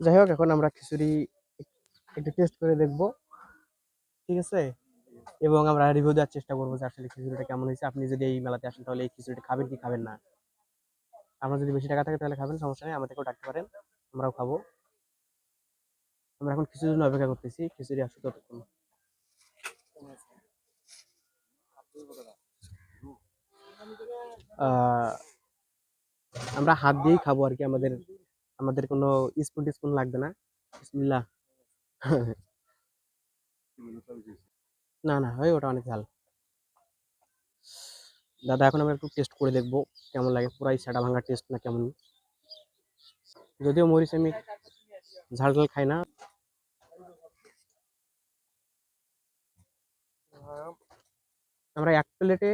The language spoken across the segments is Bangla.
যাই হোক এখন আমরা খিচুড়ি একটু টেস্ট করে দেখব, ঠিক আছে? এবং আমরা রিভিউ দেওয়ার চেষ্টা করব যে আসলে খিচুড়িটা কেমন হয়েছে। আপনি যদি এই মেলাতে আসেন, তাহলে এই খিচুড়িটা খাবেন কি খাবেন না? আমরা যদি বেশি টাকা থাকে, তাহলে খাবেন, সমস্যা নেই, আমাদেরকেও ডাকতে পারেন, আমরাও খাব। আমরা এখন খিচুড়ির জন্য অপেক্ষা করতেছি, খিচুড়ি আসুক ততক্ষণ। আমরা হাত দিয়েই খাব আর কি আমাদের আমাদের কোনো স্পুন টিস্পুন লাগবে না। বিসমিল্লাহ। না না, হয় ওটা অনেক ঝাল। দাদা, এখন আমরা একটু টেস্ট করে দেখব কেমন লাগে। পুরাই সেটা ভাঙা টেস্ট না কেমন? যদিও মরিচ আমি ঝাল ঝাল খাই না। আমরা এক প্লেটে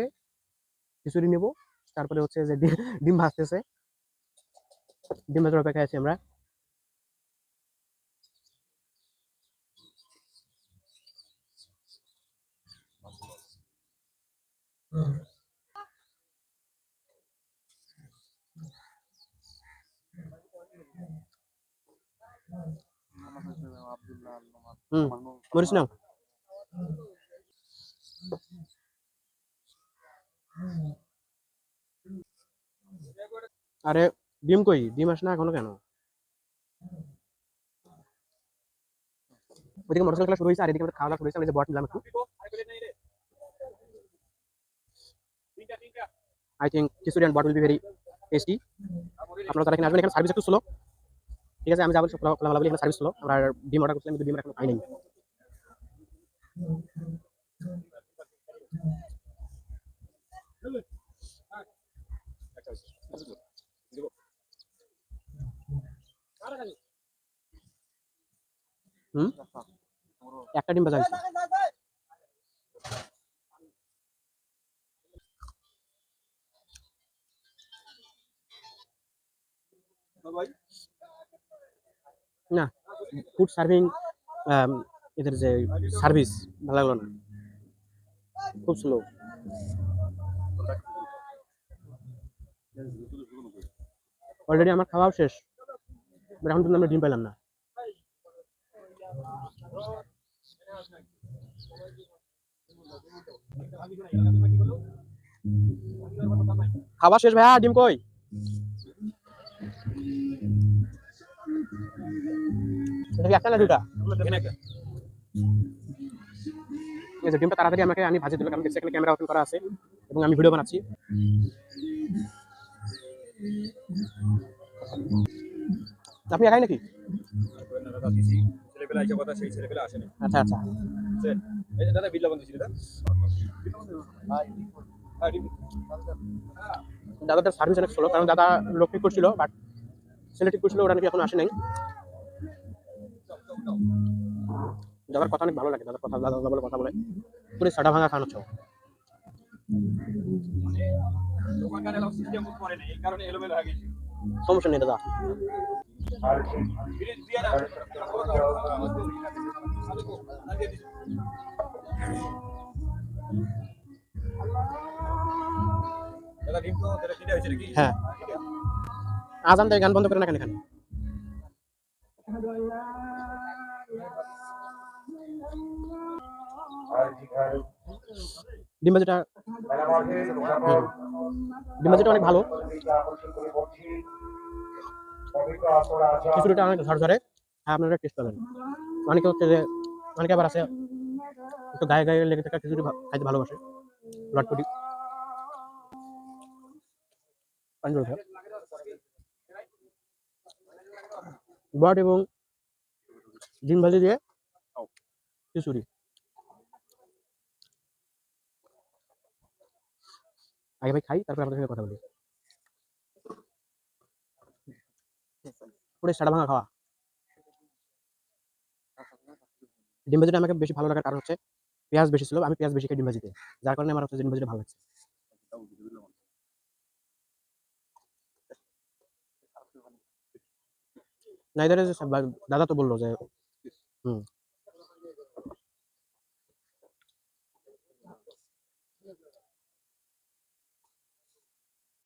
খিচুড়ি নেব। তারপরে হচ্ছে যে ডিম ডিম ভাজতেছে। ডিম ভাজার অপেক্ষায় আছি আমরা হুম মরিচ নাও আরে ডিম কই? ডিম আসে না এখনও কেন? ওইদিকে মোটরসাইকেল শুরু হয়েছে আর এদিকে আমাদের খাওয়া দাওয়া শুরু হয়েছে আমি বট নিলাম একটু। I think khichdi and bot will be very tasty আপনারা তারা এখানে আসবেন, এখানে সার্ভিস একটু স্লো ঠিক আছে, আমি যাব খোলা খোলা বলি এখানে সার্ভিস স্লো আমরা ডিম অর্ডার করছিলাম, কিন্তু ডিম এখন পাইনি। একটা ডিম হয়েছে। না ফুড সার্ভিং এদের যে সার্ভিস ভালো লাগল না। খুব স্লো অলরেডি আমার খাওয়াও শেষ। But এখন কিন্তু আমরা ডিম পেলাম না। খাওয়া শেষ ভাইয়া, ডিম কই? ডিমটা তাড়াতাড়ি আমাকে, আমি ভাজি দিল কারণ এখানে ক্যামেরা ওপেন করা আছে এবং আমি ভিডিও বানাচ্ছি। আপনি একাই নাকি? আচ্ছা আচ্ছা? দাদা বিল্লা বন্ধু ছিল দাদা? হ্যাঁ, সার্ভিস অনেক স্লো কারণ দাদা লোক ঠিক করছিল বাট ছেলে ঠিক করছিল ওরা নাকি এখন আসে নাই। দাদার কথা অনেক ভালো লাগে দাদার কথা দাদা বলে কথা বলে। পুরো সাটা ভাঙা খাওয়ানো ছ দোকানদার এলাকা সিস্টেম করে না এই কারণে এলোমেলো হয়ে গেছে। সমস্যা নেই দাদা। হ্যাঁ। আজান দেয়, গান বন্ধ করে না কেন এখানে? ডিম ভাজিটা ডিম ভাজিটা অনেক ভালো। খিচুড়িটা অনেক ঝরঝরে হ্যাঁ আপনারা টেস্ট পাবেন। অনেকে হচ্ছে যে, অনেকে আবার আছে, একটু গায়ে গায়ে লেগে থাকা খিচুড়ি খাইতে ভালোবাসে। লটপটি। বট এবং ডিম ভাজি দিয়ে খিচুড়ি। আগে ভাই খাই, তারপর আপনাদের সঙ্গে কথা বলি। পুরো সাড়া ভাঙা খাওয়া। ডিম ভাজিটা আমাকে বেশি ভালো লাগার কারণ হচ্ছে, পেঁয়াজ বেশি ছিল, আমি পেঁয়াজ বেশি খাই ডিম ভাজিতে যার কারণে আমার হচ্ছে ডিম ভাজিটা ভালো লাগছে। না এদের দাদা তো বলল যে, হুম।